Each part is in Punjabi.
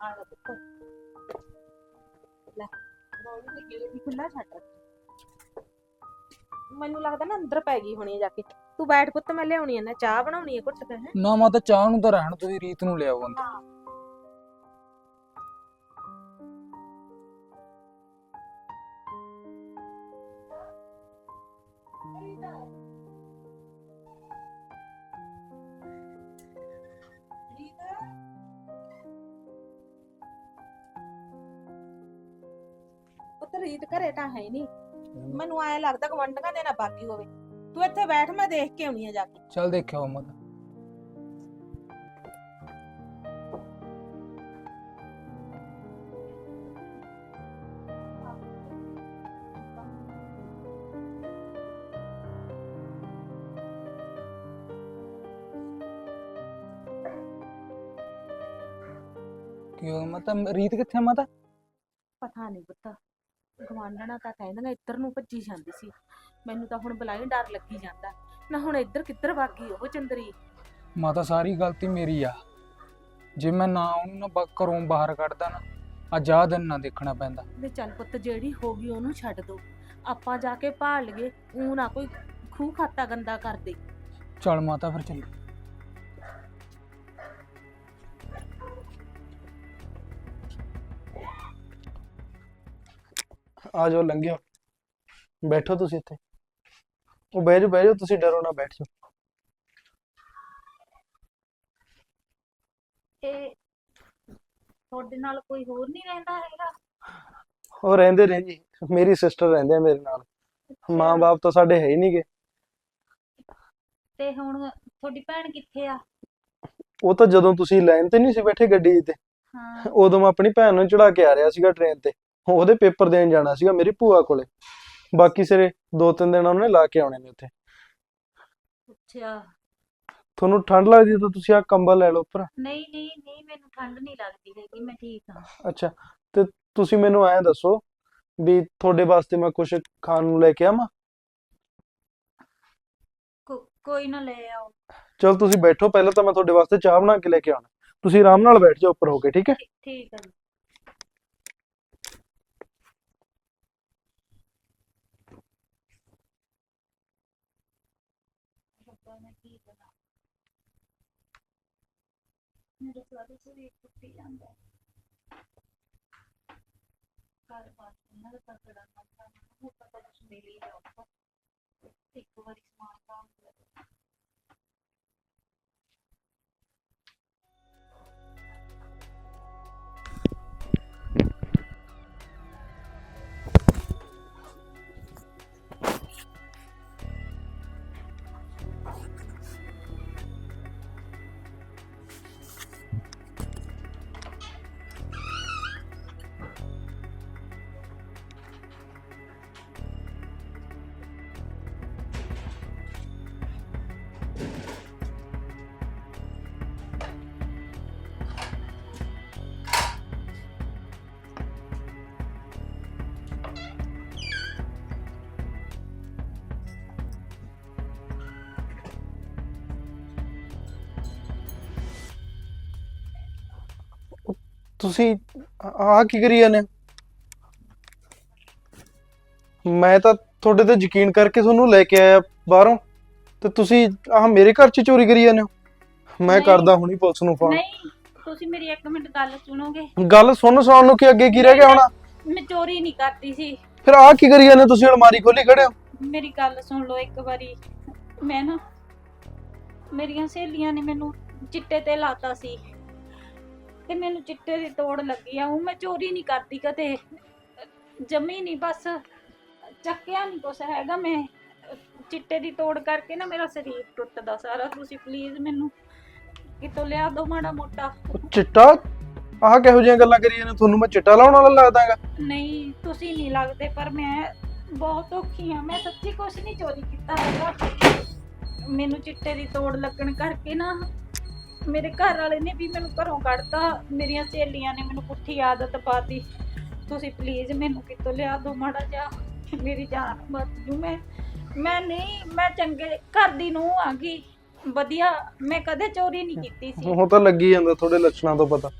ਆ ਜਾ ਪੁੱਤ ਲੈ ਰੋਜ਼ ਦੀ ਗੇਟ ਵੀ ਖੁੱਲਾ ਛੱਡ ਰੱਖੀ ਮੈਨੂੰ ਲੱਗਦਾ ਨਾ ਅੰਦਰ ਪੈ ਗਈ ਹੋਣੀ ਆ ਜਾ ਕੇ। ਤੂੰ ਬੈਠ ਪੁੱਤ ਮੈਂ ਲਿਆਉਣੀ ਆ ਨਾ ਚਾਹ ਬਣਾਉਣੀ ਆ ਘੁੱਟ ਕੇ ਹੈ। ਨਾ ਮਾਤਾ ਚਾਹ ਨੂੰ ਤਾਂ ਰਹਿਣ ਤੁਸੀਂ ਰੀਤ ਨੂੰ ਲਿਆਓ ਅੰਦਰ। ਪੁੱਤ ਰੀਤ ਘਰੇ ਤਾਂ ਹੈ ਨਹੀਂ। ਮੈਨੂੰ ਐ ਲੱਗਦਾ ਗਵੰਡਾਂ ਦੇ ਨਾ ਬਾਕੀ ਹੋਵੇ। ਤੂੰ ਇੱਥੇ ਬੈਠ ਮੈਂ ਦੇਖ ਕੇ ਆਉਣੀ ਆ ਜਾ ਕੇ। ਚੱਲ ਦੇਖਿਓ ਮਾਤਾ ਕੀ ਹੋ ਮਾਤਾ? ਰੀਤ ਕਿੱਥੇ ਆ ਮਾਤਾ? ਪਤਾ ਨਹੀਂ ਪੁੱਤ। ਗਵਾਂਢਣਾ ਤਾਂ ਕਹਿੰਦੀਆਂ ਇੱਧਰ ਨੂੰ ਭੱਜੀ ਜਾਂਦੀ ਸੀ। ਮੈਨੂੰ ਤਾਂ ਹੁਣ ਬਲਾਈ ਡਰ ਲੱਗੀ ਜਾਂਦਾ। ਨਾ ਹੁਣ ਇੱਧਰ ਕਿੱਧਰ ਵਗ ਗਈ ਉਹ ਚੰਦਰੀ? ਮਾਤਾ ਸਾਰੀ ਗਲਤੀ ਮੇਰੀ ਆ। ਜੇ ਮੈਂ ਨਾ ਉਹਨੂੰ ਨਾ ਬ- ਘਰੋਂ ਬਾਹਰ ਕੱਢਦਾ ਨਾ ਅੱਜ ਆਹ ਦਿਨ ਨਾ ਦੇਖਣਾ ਪੈਂਦਾ। ਵੀ ਚੱਲ ਪੁੱਤ ਜਿਹੜੀ ਹੋ ਗਈ ਉਹਨੂੰ ਛੱਡ ਦੋ। ਆਪਾਂ ਜਾ ਕੇ ਭਾਲ ਲਈਏ ਊ ਨਾ ਕੋਈ ਖੂਹ ਖਾਤਾ ਗੰਦਾ ਕਰ ਦੇ। ਚੱਲ ਮਾਤਾ ਫਿਰ ਚੱਲ ਆ ਜਾਓ ਲੰਘਿਓ। ਬੈਠੋ ਤੁਸੀਂ ਇੱਥੇ। ਉਹ ਬਹਿ ਜਾਓ ਬਹਿ ਜਾਓ ਤੁਸੀਂ ਡਰੋ ਨਾ ਬੈਠ ਜਾਓ। ਤੇ ਤੁਹਾਡੇ ਨਾਲ ਕੋਈ ਹੋਰ ਨਹੀਂ ਰਹਿੰਦਾ ਹੈਗਾ? ਉਹ ਰਹਿੰਦੇ ਨੇ ਜੀ। ਮੇਰੀ ਸਿਸਟਰ ਰਹਿੰਦੇ ਆ ਮੇਰੇ ਨਾਲ। ਮਾਂ-ਬਾਪ ਤਾਂ ਸਾਡੇ ਹੈ ਹੀ ਨਹੀਂਗੇ ਤੇ ਹੁਣ ਤੁਹਾਡੀ ਭੈਣ ਕਿੱਥੇ ਆ? ਉਹ ਤਾਂ ਜਦੋਂ ਤੁਸੀਂ ਲਾਈਨ ਤੇ ਨਹੀਂ ਸੀ ਬੈਠੇ ਗੱਡੀ ਤੇ ਹਾਂ। ਉਦੋਂ ਮੈਂ ਆਪਣੀ ਭੈਣ ਨੂੰ ਚੜਾ ਕੇ ਆ ਰਿਹਾ ਸੀਗਾ ਟ੍ਰੇਨ ਤੇ। ਉਹਦੇ ਪੇਪਰ ਦੇਣ ਜਾਣਾ ਸੀਗਾ ਮੇਰੀ ਭੂਆ ਕੋਲੇ। ਬਾਕੀ ਸਿਰੇ ਦੋ ਤਿੰਨ ਦਿਨ ਉਹਨੇ ਲਾ ਕੇ ਆਉਣੇ ਨੇ ਉੱਥੇ। ਅੱਛਾ। ਤੁਹਾਨੂੰ ਠੰਡ ਲੱਗਦੀ ਹੈ ਤਾਂ ਤੁਸੀਂ ਆ ਕੰਬਲ ਲੈ ਲਓ ਉੱਪਰ। ਨਹੀਂ ਨਹੀਂ ਨਹੀਂ ਮੈਨੂੰ ਠੰਡ ਨਹੀਂ ਲੱਗਦੀ ਹੈਗੀ ਮੈਂ ਠੀਕ ਹਾਂ। ਅੱਛਾ ਤੇ ਤੁਸੀਂ ਮੈਨੂੰ ਐਂ ਦੱਸੋ ਵੀ ਤੁਹਾਡੇ ਵਾਸਤੇ ਮੈਂ ਕੁਝ ਖਾਣ ਨੂੰ ਲੈ ਕੇ ਆਵਾਂ? ਕੋਈ ਨਾ ਲੈ ਆਓ। ਚਲ ਤੁਸੀਂ ਬੈਠੋ ਪਹਿਲਾਂ ਤਾਂ ਮੈਂ ਤੁਹਾਡੇ ਵਾਸਤੇ ਚਾਹ ਬਣਾ ਕੇ ਲੈ ਕੇ ਆਉਣਾ। ਤੁਸੀਂ ਆਰਾਮ ਨਾਲ ਬੈਠ ਜਾਓ ਉੱਪਰ ਹੋ ਕੇ ਠੀਕ ਹੈ? ਠੀਕ ਹੈ। ਜੀ ਰੱਬਾ ਮੈਂ ਕੀ ਕਰਾਂ ਮੇਰੇ ਸਾਰੇ ਸਰੀਰ ਟੁੱਟੀ ਜਾਂਦਾ ਹੈ ਉਹਨਾਂ ਦਾ ਤਕੜਾ ਮੰਨਦਾ ਮੈਨੂੰ ਪਤਾ ਕੁਛ ਮਿਲ ਹੀ ਜਾਊਗਾ ਇੱਕ ਵਾਰੀ ਸਮਾਨ ਕੰਮ ਕਰ ਤੁਸੀਂ ਆ ਕੀ ਕਰੀ ਜਾਂਦੇ? ਮੈਂ ਤਾਂ ਤੁਹਾਡੇ ਤੇ ਯਕੀਨ ਕਰਕੇ ਤੁਹਾਨੂੰ ਲੈ ਕੇ ਆਇਆ ਬਾਹਰੋਂ। ਤੇ ਤੁਸੀਂ ਆਹ ਮੇਰੇ ਘਰ 'ਚ ਚੋਰੀ ਕਰੀ ਜਾਂਦੇ ਹੋ? ਮੈਂ ਨਹੀਂ। ਕਰਦਾ ਹੁਣੀ ਪੁਲਿਸ ਨੂੰ ਫੋਨ ਨਹੀਂ ਤੁਸੀਂ ਮੇਰੀ ਇੱਕ ਮਿੰਟ ਗੱਲ ਸੁਣੋਗੇ? ਗੱਲ ਸੁਣ ਸੁਣਨ ਨੂੰ ਕੀ ਅੱਗੇ ਕੀ ਰਹਿ ਗਿਆ ਹੋਣਾ? ਮੈਂ ਚੋਰੀ ਨਹੀਂ ਕਰਦੀ ਸੀ। ਫਿਰ ਆ ਕੀ ਕਰੀ ਜਾਂਦੇ ਹੋ? ਤੁਸੀਂ ਅਲਮਾਰੀ ਖੋਲੀ ਖੜੇ ਹੋ? ਮੇਰੀ ਗੱਲ ਸੁਣ ਲਓ ਇੱਕ ਵਾਰੀ। ਮੈਂ ਨਾ ਮੇਰੀਆਂ ਸਹੇਲੀਆਂ ਨੇ ਮੈਨੂੰ ਚਿੱਟੇ ਤੇ ਲਾਤਾ ਸੀ। ਤੇ ਮੈਨੂੰ ਚਿੱਟੇ ਦੀ ਤੋੜ ਲੱਗੀ ਆ ਉਹ ਮੈਂ ਚੋਰੀ ਨਹੀਂ ਕਰਦੀ ਕਦੇ। ਜਮੀ ਨਹੀਂ ਬਸ ਚੱਕਿਆ ਨਹੀਂ ਕੁਛ ਹੈਗਾ ਮੈਂ। ਚਿੱਟੇ ਦੀ ਤੋੜ ਕਰਕੇ ਨਾ ਮੇਰਾ ਸਰੀਰ ਟੁੱਟਦਾ ਸਾਰਾ। ਤੁਸੀਂ ਪਲੀਜ਼ ਮੈਨੂੰ ਕਿਤੋਂ ਲਿਆ ਦਿਓ ਮਾੜਾ ਮੋਟਾ? ਉਹ ਚਿੱਟਾ? ਆਹ ਕਿਹੋ ਜਿਹੀਆਂ ਗੱਲਾਂ ਕਰੀ ਜਾਂਦੇ? ਤੁਹਾਨੂੰ ਮੈਂ ਚਿੱਟਾ ਲਾਉਣ ਵਾਲਾ ਲੱਗਦਾ ਹੈਗਾ। ਨਹੀਂ ਤੁਸੀਂ ਨਹੀਂ ਲੱਗਦੇ ਪਰ ਮੈਂ ਬਹੁਤ ਔਖੀ ਆ। ਮੈਂ ਸੱਚੀ ਕੁਛ ਨਹੀਂ ਚੋਰੀ ਕੀਤਾ ਹੈਗਾ। ਮੈਨੂੰ ਚਿੱਟੇ ਦੀ ਤੋੜ ਲੱਗਣ ਕਰਕੇ ਨਾ ਮੇਰੇ ਘਰ ਵਾਲੇ ਨੇ ਵੀ ਮੈਨੂੰ ਘਰੋਂ ਕੱਢਤਾ। ਮੇਰੀਆਂ ਸਹੇਲੀਆਂ ਨੇ ਮੈਨੂੰ ਪੁੱਠੀ ਆਦਤ ਪਾਤੀ। ਤੁਸੀਂ ਪਲੀਜ਼ ਮੈਨੂੰ ਕਿਤੋਂ ਲਿਆ ਦਿਓ ਮਾੜਾ ਜਿਹਾ? ਮੇਰੀ ਜਾਨ ਬਚ ਜੂ। ਮੈਂ ਮੈਂ ਨਹੀਂ ਮੈਂ ਚੰਗੇ ਘਰ ਦੀ ਨੂੰ ਆ ਗਈ। ਵਧੀਆ ਮੈਂ ਕਦੇ ਚੋਰੀ ਨਹੀਂ ਕੀਤੀ ਸੀ। ਉਹ ਤਾਂ ਲੱਗੀ ਜਾਂਦਾ ਤੁਹਾਡੇ ਲੱਛਣਾਂ ਤੋਂ ਪਤਾ।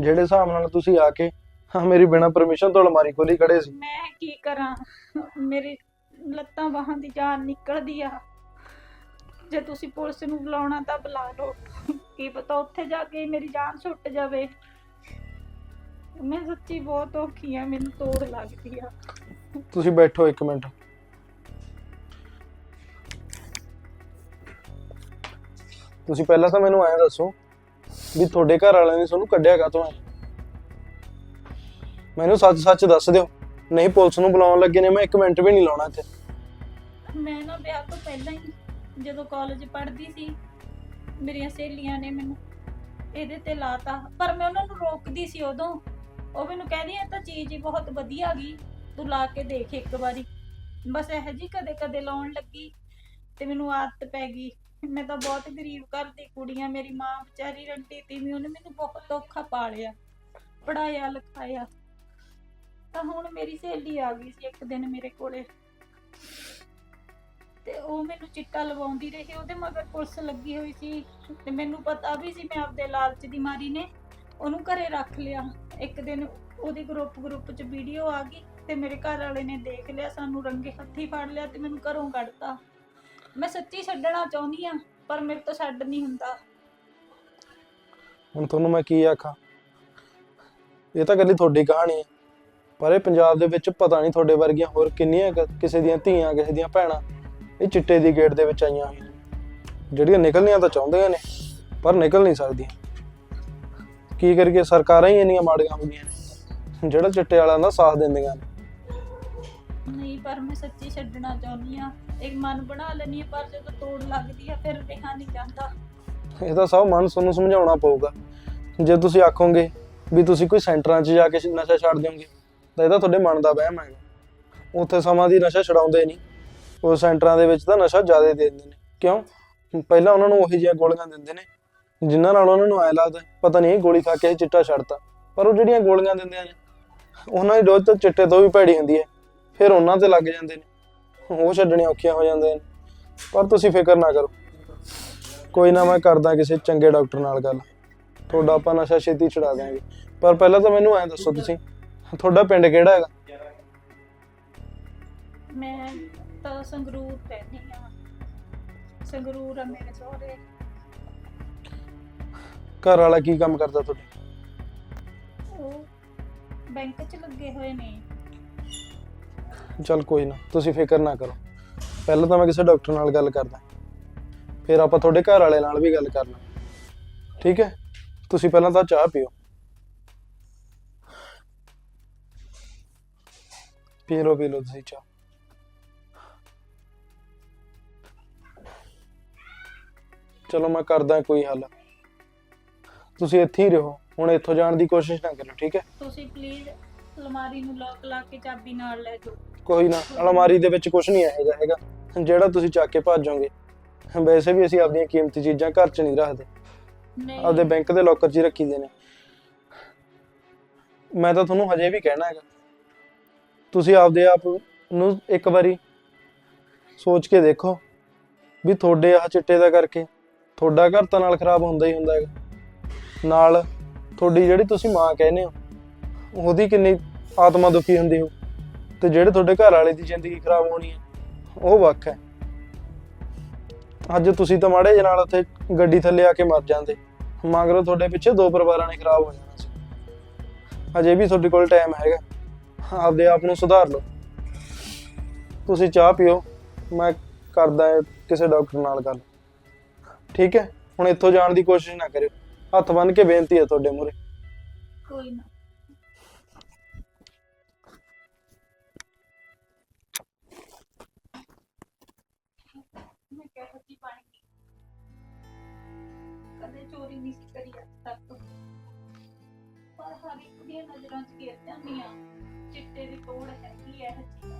ਜਿਹੜੇ ਹਿਸਾਬ ਨਾਲ ਤੁਸੀਂ ਆ ਕੇ ਹਾਂ ਮੇਰੀ ਬਿਨਾਂ ਪਰਮਿਸ਼ਨ ਤੋਂ ਅਲਮਾਰੀ ਖੋਲੀ ਖੜੇ ਸੀ। ਮੈਂ ਕੀ ਕਰਾਂ? ਮੇਰੀ ਲੱਤਾਂ ਬਾਹਾਂ ਦੀ ਜਾਨ ਨਿਕਲਦੀ ਆ। ਜੇ ਤੁਸੀਂ ਪੁਲਿਸ ਨੂੰ ਬੁਲਾਉਣਾ ਤਾਂ ਬੁਲਾ ਲਓ। ਕੀ ਪਤਾ ਉੱਥੇ ਜਾ ਕੇ ਮੇਰੀ ਜਾਨ ਛੁੱਟ ਜਾਵੇ। ਮੈਂ ਸੱਚੀ ਬਹੁਤ ਔਖੀ ਆ ਮੈਨੂੰ ਤੋੜ ਲੱਗਦੀ ਆ। ਤੁਸੀਂ ਬੈਠੋ ਇੱਕ ਮਿੰਟ। ਤੁਸੀਂ ਪਹਿਲਾਂ ਤਾਂ ਮੈਨੂੰ ਐਂ ਦੱਸੋ ਵੀ ਤੁਹਾਡੇ ਘਰ ਵਾਲਿਆਂ ਨੇ ਤੁਹਾਨੂੰ ਕੱਢਿਆ ਕਾਹਤੋਂ ਹੈ? ਮੈਨੂੰ ਸੱਚ-ਸੱਚ ਦੱਸ ਦਿਓ। ਨਹੀਂ ਪੁਲਿਸ ਨੂੰ ਬੁਲਾਉਣ ਲੱਗੇ ਨੇ ਮੈਂ ਇੱਕ ਮਿੰਟ ਵੀ ਨਹੀਂ ਲਾਉਣਾ ਇੱਥੇ। ਮੈਂ ਨਾ ਵਿਆਹ ਤੋਂ ਪਹਿਲਾਂ ਹੀ ਜਦੋਂ ਕਾਲਜ ਪੜ੍ਹਦੀ ਸੀ, ਮੇਰੀਆਂ ਸਹੇਲੀਆਂ ਨੇ ਮੈਨੂੰ ਇਹਦੇ ਤੇ ਲਾਤਾ। ਪਰ ਮੈਂ ਉਹਨਾਂ ਨੂੰ ਰੋਕਦੀ ਸੀ ਉਦੋਂ। ਉਹ ਮੈਨੂੰ ਕਹਿੰਦੀ, ਇਹ ਤਾਂ ਚੀਜ਼ ਹੀ ਬਹੁਤ ਵਧੀਆ ਗਈ, ਤੂੰ ਲਾ ਕੇ ਦੇਖ ਇੱਕ ਵਾਰੀ। ਬਸ ਇਹ ਜੀ ਕਦੇ ਕਦੇ ਲਾਉਣ ਲੱਗੀ ਤੇ ਮੈਨੂੰ ਆਦਤ ਪੈ ਗਈ। ਮੈਂ ਤਾਂ ਬਹੁਤ ਗਰੀਬ ਘਰ ਦੀ ਕੁੜੀ ਆ ਮੇਰੀ ਮਾਂ ਵਿਚਾਰੀ ਰੰਟੀ ਤੀਵੀਂ ਉਹਨੇ ਮੈਨੂੰ ਬਹੁਤ ਔਖਾ ਪਾਲਿਆ ਪੜਾਇਆ ਲਿਖਾਇਆ। ਤਾਂ ਹੁਣ ਮੇਰੀ ਸਹੇਲੀ ਆ ਗਈ ਸੀ ਇੱਕ ਦਿਨ ਮੇਰੇ ਕੋਲੇ। ਤੇ ਉਹ ਮੈਨੂੰ ਚਿੱਟਾ ਲਵਾਉਂਦੀ ਰਹੀ, ਉਹਦੇ ਮਗਰ ਪੁਲਿਸ ਲੱਗੀ ਹੋਈ ਸੀ ਤੇ ਮੈਨੂੰ ਪਤਾ ਵੀ ਸੀ ਮੈਂ ਆਪਦੇ ਲਾਲਚ ਦੀ ਮਾਰੀ ਨੇ, ਉਹਨੂੰ ਘਰੇ ਰੱਖ ਲਿਆ। ਇੱਕ ਦਿਨ ਉਹਦੀ ਗਰੁੱਪ ਗਰੁੱਪ 'ਚ ਵੀਡੀਓ ਆ ਗਈ ਤੇ ਮੇਰੇ ਘਰ ਵਾਲੇ ਨੇ ਦੇਖ ਲਿਆ, ਸਾਨੂੰ ਰੰਗੇ ਹੱਥੀ ਫੜ ਲਿਆ ਤੇ ਮੈਨੂੰ ਘਰੋਂ ਕੱਢਤਾ। ਮੈਂ ਸੱਚੀ ਛੱਡਣਾ ਚਾਹੁੰਦੀ ਆ ਪਰ ਮੇਰੇ ਤੋਂ ਛੱਡ ਨਹੀਂ ਹੁੰਦਾ। ਹੁਣ ਤੁਹਾਨੂੰ ਮੈਂ ਕੀ ਆਖਾਂ? ਇਹ ਤਾਂ ਗੱਲੀ ਤੁਹਾਡੀ ਕਹਾਣੀ ਹੈ, ਪਰ ਇਹ ਪੰਜਾਬ ਦੇ ਵਿੱਚ ਪਤਾ ਨਹੀਂ ਤੁਹਾਡੇ ਵਰਗੀਆਂ ਹੋਰ ਕਿੰਨੀਆਂ ਕੁ, ਕਿਸੇ ਦੀਆਂ ਧੀਆਂ, ਕਿਸੇ ਦੀਆਂ ਭੈਣਾਂ ਇਹ ਚਿੱਟੇ ਦੀ ਗੇਟ ਦੇ ਵਿੱਚ ਆਈਆਂ। ਹੋਈਆਂ ਨੇ। ਜਿਹੜੀਆਂ ਨਿਕਲਣੀਆਂ ਤਾਂ ਚਾਹੁੰਦੀਆਂ ਨੇ ਪਰ ਨਿਕਲ ਨਹੀਂ ਸਕਦੀਆਂ। ਕੀ ਕਰੀਏ ਸਰਕਾਰਾਂ ਹੀ ਇੰਨੀਆਂ ਮਾੜੀਆਂ ਹੋ ਗਈਆਂ ਨੇ। ਜਿਹੜਾ ਚਿੱਟੇ ਵਾਲਿਆਂ ਦਾ ਸਾਥ ਦਿੰਦੀਆਂ ਨੇ। ਨਹੀਂ ਪਰ ਮੈਂ ਸੱਚੀ ਛੱਡਣਾ ਚਾਹੁੰਦੀ ਆ ਇੱਕ ਮਨ ਬਣਾ ਲੈਣੀ ਪਰ ਜਦੋਂ ਤੋੜ ਲੱਗਦੀ ਆ ਫਿਰ ਰਿਹਾ ਨਹੀਂ ਜਾਂਦਾ। ਇਹ ਤਾਂ ਸਭ ਮਨ ਤੁਹਾਨੂੰ ਸਮਝਾਉਣਾ ਪਊਗਾ। ਜੇ ਤੁਸੀਂ ਆਖੋਗੇ ਵੀ ਤੁਸੀਂ ਕੋਈ ਸੈਂਟਰਾਂ 'ਚ ਜਾ ਕੇ ਨਸ਼ਾ ਛੱਡ ਦਿਓਗੇ ਤਾਂ ਇਹ ਤਾਂ ਤੁਹਾਡੇ ਮਨ ਦਾ ਵਹਿਮ ਹੈਗਾ। ਉੱਥੇ ਸਮਾਂ ਦੀ ਨਸ਼ਾ ਛਡਾਉਂਦੇ ਨਹੀਂ। ਉਹ ਸੈਂਟਰਾਂ ਦੇ ਵਿੱਚ ਤਾਂ ਨਸ਼ਾ ਜ਼ਿਆਦਾ ਦੇ ਦਿੰਦੇ ਨੇ। ਕਿਉਂ? ਪਹਿਲਾਂ ਉਹਨਾਂ ਨੂੰ ਉਹੀ ਜਿਹੀਆਂ ਗੋਲੀਆਂ ਦਿੰਦੇ ਨੇ, ਜਿਨ੍ਹਾਂ ਨਾਲ ਉਹਨਾਂ ਨੂੰ ਐ ਲੱਗਦਾ, ਪਤਾ ਨਹੀਂ ਗੋਲੀ ਖਾ ਕੇ ਇਹ ਚਿੱਟਾ ਛੱਡਤਾ। ਪਰ ਉਹ ਜਿਹੜੀਆਂ ਗੋਲੀਆਂ ਦਿੰਦੇ ਆ ਉਹਨਾਂ ਦੀ ਡੋਜ਼ ਤਾਂ ਚਿੱਟੇ ਤੋਂ ਵੀ ਭੈੜੀ ਹੁੰਦੀ ਹੈ। ਫਿਰ ਉਹਨਾਂ ਤੇ ਲੱਗ ਜਾਂਦੇ ਨੇ। ਉਹ ਛੱਡਣੀਆਂ ਔਖੀਆਂ ਹੋ ਜਾਂਦੇ ਨੇ। ਪਰ ਤੁਸੀਂ ਫਿਕਰ ਨਾ ਕਰੋ। ਕੋਈ ਨਾ ਮੈਂ ਕਰਦਾ ਕਿਸੇ ਚੰਗੇ ਡਾਕਟਰ ਨਾਲ ਗੱਲ। ਤੁਹਾਡਾ ਆਪਾਂ ਨਸ਼ਾ ਛੇਤੀ ਛੁਡਾ ਦਿਆਂਗੇ। ਪਰ ਪਹਿਲਾਂ ਤਾਂ ਮੈਨੂੰ ਐਂ ਦੱਸੋ ਤੁਸੀਂ, ਤੁਹਾਡਾ ਪਿੰਡ ਕਿਹੜਾ ਹੈਗਾ? ਮੈਂ ਤਾਂ ਸੰਗਰੂਰ ਰਹਿੰਦੀ ਆ। ਸੰਗਰੂਰ ਆ ਮੇਰੇ ਸਹੁਰੇ। ਘਰ ਵਾਲਾ ਕੀ ਕੰਮ ਕਰਦਾ ਤੁਹਾਡਾ? ਉਹ ਬੈਂਕ 'ਚ ਲੱਗੇ ਹੋਏ ਨੇ। ਚਲ ਕੋਈ ਨਾ ਤੁਸੀਂ ਫਿਕਰ ਨਾ ਕਰੋ। ਪਹਿਲਾਂ ਤਾਂ ਮੈਂ ਕਿਸੇ ਡਾਕਟਰ ਨਾਲ ਗੱਲ ਕਰਦਾ। ਫਿਰ ਆਪਾਂ ਤੁਹਾਡੇ ਘਰ ਵਾਲੇ ਨਾਲ ਵੀ ਗੱਲ ਕਰਨਾ ਠੀਕ ਹੈ? ਤੁਸੀਂ ਪਹਿਲਾਂ ਤਾਂ ਚਾਹ ਪੀਓ। ਪੀ ਲਓ ਪੀ ਲਓ ਤੁਸੀਂ ਚਾਹ। ਚਲੋ ਮੈਂ ਕਰਦਾ ਕੋਈ ਹੱਲ। ਤੁਸੀਂ ਇੱਥੇ ਹੀ ਰਹੋ ਹੁਣ ਇੱਥੋਂ ਜਾਣ ਦੀ ਕੋਸ਼ਿਸ਼ ਨਾ ਕਰਿਓ ਠੀਕ ਹੈ? ਤੁਸੀਂ ਪਲੀਜ਼ ਅਲਮਾਰੀ ਨੂੰ ਲੋਕ ਲਾ ਕੇ ਚਾਬੀ ਨਾਲ ਲੈ ਜਾਓ। ਕੋਈ ਨਾ ਅਲਮਾਰੀ ਦੇ ਵਿੱਚ ਕੁਝ ਨਹੀਂ ਇਹੋ ਜਿਹਾ ਹੈਗਾ। ਜਿਹੜਾ ਤੁਸੀਂ ਚੱਕ ਕੇ ਭੱਜ ਜਾਓਗੇ ਵੈਸੇ ਵੀ ਅਸੀਂ ਆਪਣੀਆਂ ਕੀਮਤੀ ਚੀਜ਼ਾਂ ਘਰ 'ਚ ਨਹੀਂ ਰੱਖਦੇ। ਨਹੀਂ। ਆਪਦੇ ਬੈਂਕ ਦੇ ਲੋਕਰ 'ਚ ਹੀ ਰੱਖੀਦੇ ਨੇ। ਮੈਂ ਤਾਂ ਤੁਹਾਨੂੰ ਹਜੇ ਵੀ ਕਹਿਣਾ ਹੈਗਾ। ਤੁਸੀਂ ਆਪਦੇ ਆਪ ਨੂੰ ਇੱਕ ਵਾਰੀ ਸੋਚ ਕੇ ਦੇਖੋ ਵੀ ਤੁਹਾਡੇ ਆਹ ਚਿੱਟੇ ਦਾ ਕਰਕੇ ਤੁਹਾਡਾ ਘਰ ਤਾਂ ਨਾਲ ਖਰਾਬ ਹੁੰਦਾ ਹੀ ਹੁੰਦਾ ਹੈਗਾ। ਨਾਲ ਤੁਹਾਡੀ ਜਿਹੜੀ ਤੁਸੀਂ ਮਾਂ ਕਹਿੰਦੇ ਹੋ, ਉਹਦੀ ਕਿੰਨੀ ਆਤਮਾ ਦੁਖੀ ਹੁੰਦੀ ਹੋ ਤੇ ਜਿਹੜੇ ਤੁਹਾਡੇ ਘਰ ਵਾਲੇ ਦੀ ਜ਼ਿੰਦਗੀ ਖਰਾਬ ਹੋਣੀ ਹੈ, ਉਹ ਵੱਖ ਹੈ। ਅੱਜ ਤੁਸੀਂ ਤਾਂ ਮਾੜੇ ਜਿਹੇ ਨਾਲ ਉੱਥੇ ਗੱਡੀ ਥੱਲੇ ਆ ਕੇ ਮਰ ਜਾਂਦੇ। ਮਗਰੋਂ ਤੁਹਾਡੇ ਪਿੱਛੇ ਦੋ ਪਰਿਵਾਰਾਂ ਨੇ ਖਰਾਬ ਹੋ ਜਾਣਾ ਸੀ। ਅਜੇ ਵੀ ਤੁਹਾਡੇ ਕੋਲ ਟਾਈਮ ਹੈਗਾ। ਆਪਦੇ ਆਪ ਨੂੰ ਸੁਧਾਰ ਲਓ। ਤੁਸੀਂ ਚਾਹ ਪੀਓ, ਮੈਂ ਕਰਦਾ ਕਿਸੇ ਡਾਕਟਰ ਨਾਲ ਗੱਲ। ਠੀਕ ਹੈ? ਹੁਣ ਇੱਥੋਂ ਜਾਣ ਦੀ ਕੋਸ਼ਿਸ਼ ਨਾ ਕਰਿਓ। ਹੱਥ ਬੰਨ ਕੇ ਬੇਨਤੀ ਹੈ ਤੁਹਾਡੇ ਮੂਹਰੇ। ਕੋਈ ਨਾ। ਮੈਂ ਕਿਹਾ ਜੀ ਪਾਣੀ ਕਦੇ ਚੋਰੀ ਨਹੀਂ ਸੀ ਕਰੀ ਅੱਜ ਤੱਕ। ਪਰ ਹਰ ਇੱਕ ਦੀਆਂ ਨਜ਼ਰਾਂ 'ਚ ਗਿਰ ਜਾਂਦੀਆਂ ਚਿੱਟੇ ਦੀ ਤੋੜ ਹੈਗੀ ਹੈ ਜੀ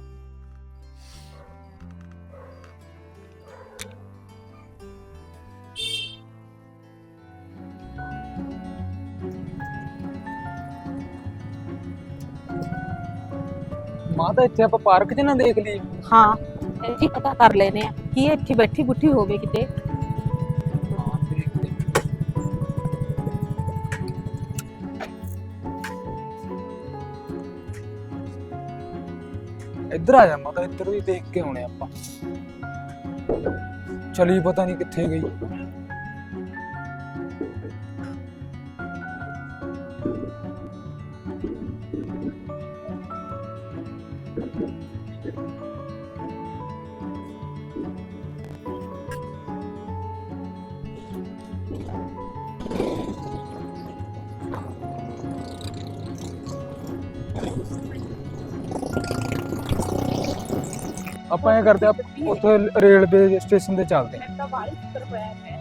ਮਾਂ ਤਾਂ ਇੱਥੇ ਆਪਾਂ ਪਾਰਕ 'ਚ ਦੇਖ ਲਈ ਹਾਂ ਇੱਥੇ ਪਤਾ ਕਰ ਲੈਨੇ ਆ ਕੀ ਇੱਥੇ ਬੈਠੀ ਬੁੱਠੀ ਹੋਵੇ ਕਿਤੇ। ਇੱਧਰ ਆ ਜਾ ਮਾਤਾ ਇੱਧਰ ਵੀ ਦੇਖ ਕੇ ਆਉਣੇ ਆਪਾਂ। ਚਲੀ ਪਤਾ ਨਹੀਂ ਕਿੱਥੇ ਗਈ। ਆਪਾਂ ਇਹ ਕਰਦੇ ਆ ਉੱਥੇ ਰੇਲਵੇ ਸਟੇਸ਼ਨ ਤੇ ਚੱਲਦੇ ਆ ਮੈਂ ਤਾਂ ਬਾਹਰ ਉੱਤਰ ਹੋਇਆ ਮੈਂ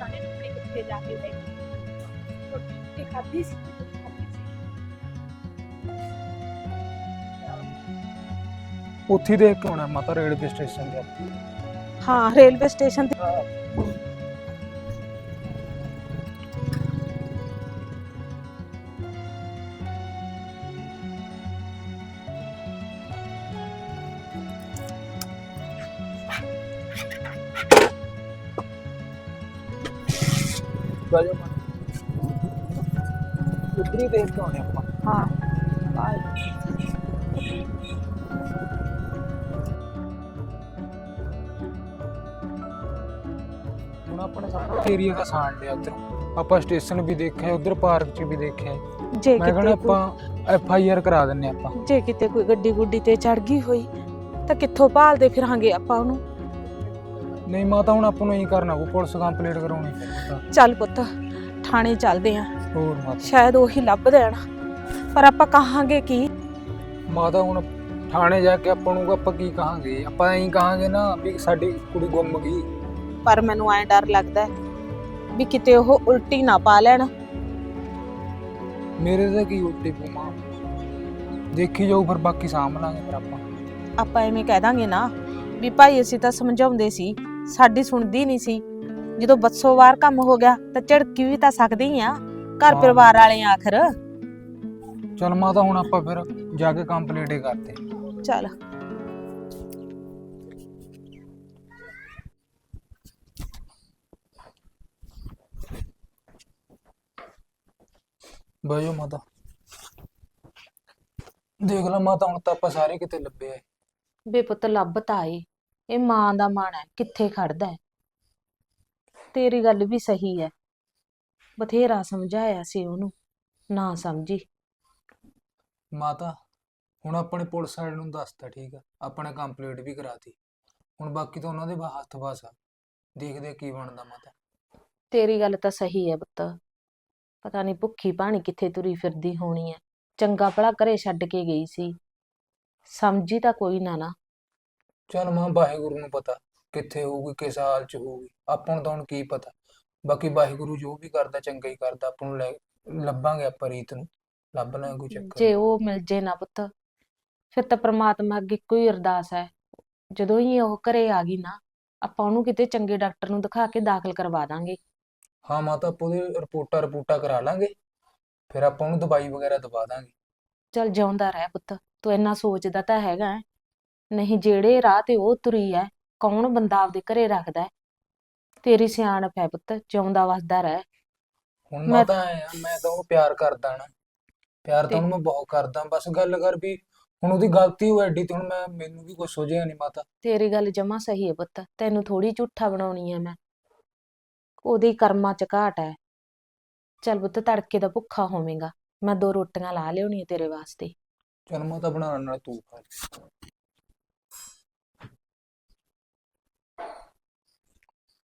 ਸਾਡੇ ਨੁਕਰੇ ਕਿੱਥੇ ਜਾ ਕੇ ਬੈਠੀ ਰੋਟੀ ਤੇ ਖਾਧੀ ਸੀ ਤੇ ਖਾਧੀ ਸੀ? ਉੱਥੇ ਦੇਖ ਕੇ ਆਉਣਾ ਮਾਤਾ ਰੇਲਵੇ ਸਟੇਸ਼ਨ ਤੇ। ਹਾਂ ਰੇਲਵੇ ਸਟੇਸ਼ਨ ਤੇ। ਬਾਜੋ ਉੱਧਰ ਹੀ ਦੇਖ ਕੇ ਆਉਣੇ ਆਪਾਂ। ਹਾਂ। ਹੁਣ ਆਪਣੇ ਸਾਰਾ ਏਰੀਆ ਦਾ ਸਾਣ ਲਿਆ ਉੱਧਰ। ਆਪਾਂ ਸਟੇਸ਼ਨ ਵੀ ਦੇਖਿਆ ਉੱਧਰ ਪਾਰਕ 'ਚ ਵੀ ਦੇਖਿਆ। ਜੇ ਮੈਂ ਕਹਿੰਦਾ ਕਿਤੇ ਕੋਈ- ਆਪਾਂ ਐਫ ਆਈ ਆਰ ਕਰਾ ਦਿੰਨੇ ਆਪਾਂ। ਜੇ ਕਿਤੇ ਕੋਈ ਗੱਡੀ ਗੁੱਡੀ ਤੇ ਚੜ ਗਈ ਹੋਈ ਤਾਂ ਕਿੱਥੋਂ ਭਾਲਦੇ ਫਿਰਾਂਗੇ ਆਪਾਂ ਉਹਨੂੰ? ਨਹੀਂ ਮਾਤਾ ਹੁਣ ਆਪਾਂ ਨੂੰ ਇਹੀ ਕਰਨਾ ਉਹ ਪੁਲਿਸ ਕੰਪਲੀਟ ਕਰਾਉਣੀ ਚੱਲ ਪੁੱਤ ਥਾਣੇ ਚੱਲਦੇ ਆਂ। ਹੋਰ ਮਾਤਾ। ਸ਼ਾਇਦ ਉਹੀ ਲੱਭ ਦੇਣ। ਪਰ ਆਪਾਂ ਕਹਾਂਗੇ ਕੀ? ਮਾਤਾ ਹੁਣ ਥਾਣੇ ਜਾ ਕੇ ਆਪਾਂ ਨੂੰ ਆਪਾਂ ਕੀ ਕਹਾਂਗੇ? ਆਪਾਂ ਐਂ ਕਹਾਂਗੇ ਨਾ ਵੀ ਸਾਡੀ ਕੁੜੀ ਗੁੰਮ ਗਈ। ਪਰ ਮੈਨੂੰ ਐਂ ਡਰ ਲੱਗਦਾ ਹੈ ਵੀ ਕਿਤੇ ਉਹ ਉਲਟੀ ਨਾ ਪਾ ਲੈਣ। ਮੇਰੇ ਤਾਂ ਕੀ ਉੱਤੇ ਪੂਮਾ ਦੇਖੀ ਜਾਊ ਫਿਰ ਬਾਕੀ ਸਾਂਭ ਲਾਂਗੇ ਫਿਰ ਆਪਾਂ। ਆਪਾਂ ਐਵੇਂ ਕਹਿ ਦਾਂਗੇ ਨਾ ਵੀ ਭਾਈ ਅਸੀਂ ਤਾਂ ਸਮਝਾਉਂਦੇ ਸੀ ਸਾਡੀ ਸੁਣਦੀ ਨਹੀਂ ਸੀ। ਜਦੋਂ ਬੱਸੋਂ ਬਾਹਰ ਕੰਮ ਹੋ ਗਿਆ ਤਾਂ ਝੜਕੀ ਵੀ ਤਾਂ ਸਕਦੇ ਆ ਘਰ ਹਾਂ। ਪਰਿਵਾਰ ਵਾਲੇ ਆ ਆਖਰ। ਚਲ ਮਾਤਾ ਹੁਣ ਆਪਾਂ ਫਿਰ ਜਾ ਕੇ ਕੰਪਲੀਟ ਹੀ ਕਰਦੇ। ਚੱਲ। ਬੈਜੋ ਮਾਤਾ। ਦੇਖ ਲਾ ਮਾਤਾ ਹੁਣ ਤਾਂ ਆਪਾਂ ਸਾਰੇ ਕਿਤੇ ਲੱਭੇ ਆ। ਬੇ ਪੁੱਤ ਲੱਭ ਤਾਂ ਆਏ। ਇਹ ਮਾਂ ਦਾ ਮਨ ਹੈ ਕਿੱਥੇ ਖੜਦਾ ਹੈ? ਤੇਰੀ ਗੱਲ ਵੀ ਸਹੀ ਹੈ। ਬਥੇਰਾ ਸਮਝਾਇਆ ਸੀ ਉਹਨੂੰ ਨਾ ਸਮਝੀ। ਮਾਤਾ ਹੁਣ ਆਪਣੇ ਪੁਲਿਸ ਵਾਲੇ ਨੂੰ ਦੱਸਤਾ ਠੀਕ ਆ ਆਪਣੇ ਕੰਪਲੀਟ ਵੀ ਕਰਾਤੀ। ਹੁਣ ਬਾਕੀ ਤਾਂ ਉਹਨਾਂ ਦੇ ਬਾ- ਹੱਥ ਵਾਸ ਆ। ਦੇਖਦੇ ਆ ਕੀ ਬਣਦਾ ਮਾਤਾ। ਤੇਰੀ ਗੱਲ ਤਾਂ ਸਹੀ ਹੈ ਪੁੱਤ। ਪਤਾ ਨਹੀਂ ਭੁੱਖੀ ਪਾਣੀ ਕਿੱਥੇ ਤੁਰੀ ਫਿਰਦੀ ਹੋਣੀ ਹੈ। ਚੰਗਾ ਭਲਾ ਘਰੇ ਛੱਡ ਕੇ ਗਈ ਸੀ। ਸਮਝੀ ਤਾਂ ਕੋਈ ਨਾ ਨਾ। ਚਲ ਮਾਂ ਵਾਹਿਗੁਰੂ ਨੂੰ ਪਤਾ ਕਿੱਥੇ ਹੋਊਗੀ ਕਿਸ ਹਾਲ ਚ ਹੋਊਗੀ ਆਪਾਂ ਨੂੰ ਤਾਂ ਹੁਣ ਕੀ ਪਤਾ ਬਾਕੀ ਵਾਹਿਗੁਰੂ ਜੋ ਵੀ ਕਰਦਾ ਚੰਗਾ ਹੀ ਕਰਦਾ ਆਪਾਂ ਨੂੰ ਲੈ ਲੱਭਾਂਗੇ ਆਪਾਂ ਰੀਤ ਨੂੰ ਲੱਭ ਲਾਂਗੇ ਕੋਈ ਚੱਕਰ ਜੇ। ਉਹ ਮਿਲ ਜੇ ਨਾ ਪੁੱਤ ਫਿਰ ਤਾਂ ਪ੍ਰਮਾਤਮਾ ਅੱਗੇ ਕੋਈ ਅਰਦਾਸ ਹੈ ਜਦੋਂ ਹੀ ਉਹ ਘਰੇ ਆ ਗਈ ਨਾ ਆਪਾਂ ਉਹਨੂੰ ਕਿਤੇ ਚੰਗੇ ਡਾਕਟਰ ਨੂੰ ਦਿਖਾ ਕੇ ਦਾਖਲ ਕਰਵਾ ਦਾਂਗੇ ਹਾਂ ਮਾਤਾ ਆਪਾਂ ਉਹਦੇ ਰਿਪੋਰਟਾਂ ਰਿਪੋਰਟਾਂ ਕਰਾ ਲਾਂਗੇ ਫਿਰ ਆਪਾਂ ਉਹਨੂੰ ਦਵਾਈ ਵਗੈਰਾ ਦਵਾ ਦਾਂਗੇ ਚੱਲ ਜਿਉਂਦਾ ਰਹਿ ਪੁੱਤ ਤੂੰ ਇੰਨਾ ਸੋਚਦਾ ਤਾਂ ਹੈਗਾ ਹੈ। ਨਹੀਂ ਜਿਹੜੇ ਰਾਹ ਤੇ ਉਹ ਤੁਰੀ ਹੈ ਕੌਣ ਬੰਦਾ ਆਪਦੇ ਘਰੇ ਰੱਖਦਾ ਹੈ ਤੇਰੀ ਸਿਆਣਪ ਹੈ ਪੁੱਤ ਜਿਉਂਦਾ ਵਸਦਾ ਰਹਿ। ਹੁਣ ਮੈਂ- ਮਾਤਾ ਐ ਆ ਮੈਂ ਤਾਂ ਉਹਨੂੰ ਪਿਆਰ ਕਰਦਾ ਨਾ। ਪਿਆਰ ਤਾਂ ਤੇ- ਉਹਨੂੰ ਮੈਂ ਬਹੁਤ ਕਰਦਾ ਬਸ ਗੱਲ ਕਰ ਵੀ ਹੁਣ ਉਹਦੀ ਗਲਤੀ ਹੋਈ ਐਡੀ ਤੇ ਹੁਣ ਮੈਂ ਮੈਨੂੰ ਵੀ ਕੁਝ ਸੋਝਿਆ ਨਹੀਂ ਮਾਤਾ। ਤੇਰੀ ਗੱਲ ਜਮਾ ਸਹੀ ਹੈ ਪੁੱਤ ਤੈਨੂੰ ਥੋੜੀ ਝੂਠਾ ਬਣਾਉਣੀ ਹੈ ਮੈਂ। ਉਹਦੇ ਕਰਮਾਂ ਚ ਘਾਟ ਹੈ ਚੱਲ ਪੁੱਤ ਤੜਕੇ ਦਾ ਭੁੱਖਾ ਹੋਵੇਂਗਾ। ਮੈਂ ਦੋ ਰੋਟੀਆਂ ਲਾ ਲਿਆਉਣੀਆਂ ਤੇਰੇ ਵਾਸਤੇ। ਚਲ ਮਾਤਾ ਬਣਾ ਨਾਲ ਤੂੰ ਖਾ। ਲਈ।